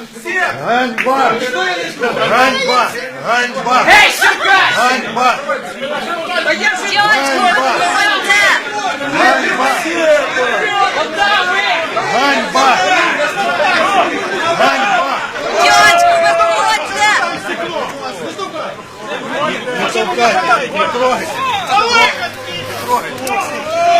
Ганьба! Ганьба! Ганьба! Эй, Черкас! Ганьба! Ганьба! Ганьба! Ганьба! Дядьку, виходьте! Не толкайте, Ганьба! трогайте! Не трогайте!